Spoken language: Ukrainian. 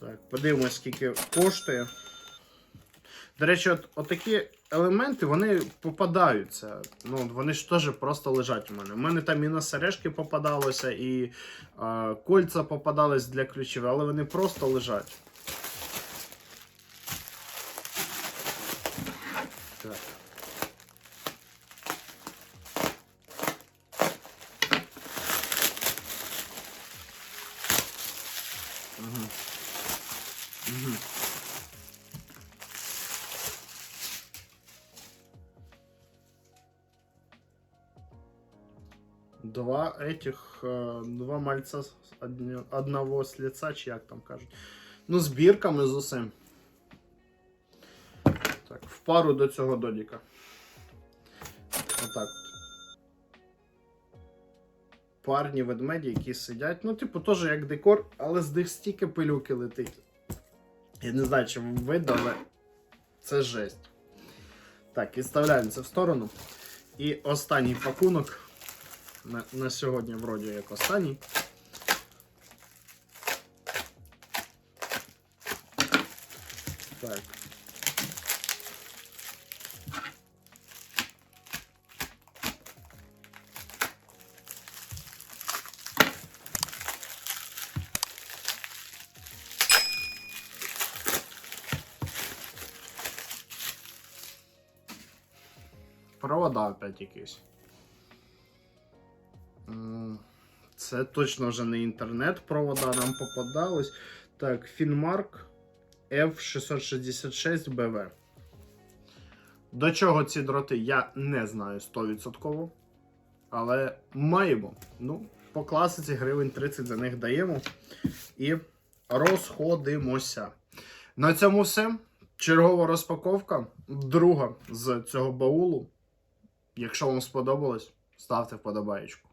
Так, подивимось, скільки коштує. До речі, от, отакі елементи вони попадаються. Ну, вони ж теж просто лежать у мене. У мене там і на сережки попадалося, і е, кольця попадались для ключів, але вони просто лежать. Так. Мгм. Два этих, э, два мальця одного з лица, чи як там кажуть. Ну, з бірками з усім. Так, в пару до цього додіка. Отак. Парні ведмеді, які сидять. Ну, типу, теж як декор, але з них стільки пилюки летить. Я не знаю, чи видно, але це жесть. Так, відставляємо це в сторону. І останній пакунок. На, на сьогодні, вроді як останній. Так. Провода опять якісь. Це точно вже не інтернет-провода нам попадались. Так, Фінмарк F666BV. До чого ці дроти я не знаю 100%. Але маємо. Ну, по класиці гривень 30 за них даємо. І розходимося. На цьому все. Чергова розпаковка. Друга з цього баулу. Якщо вам сподобалось, ставте вподобаєчку.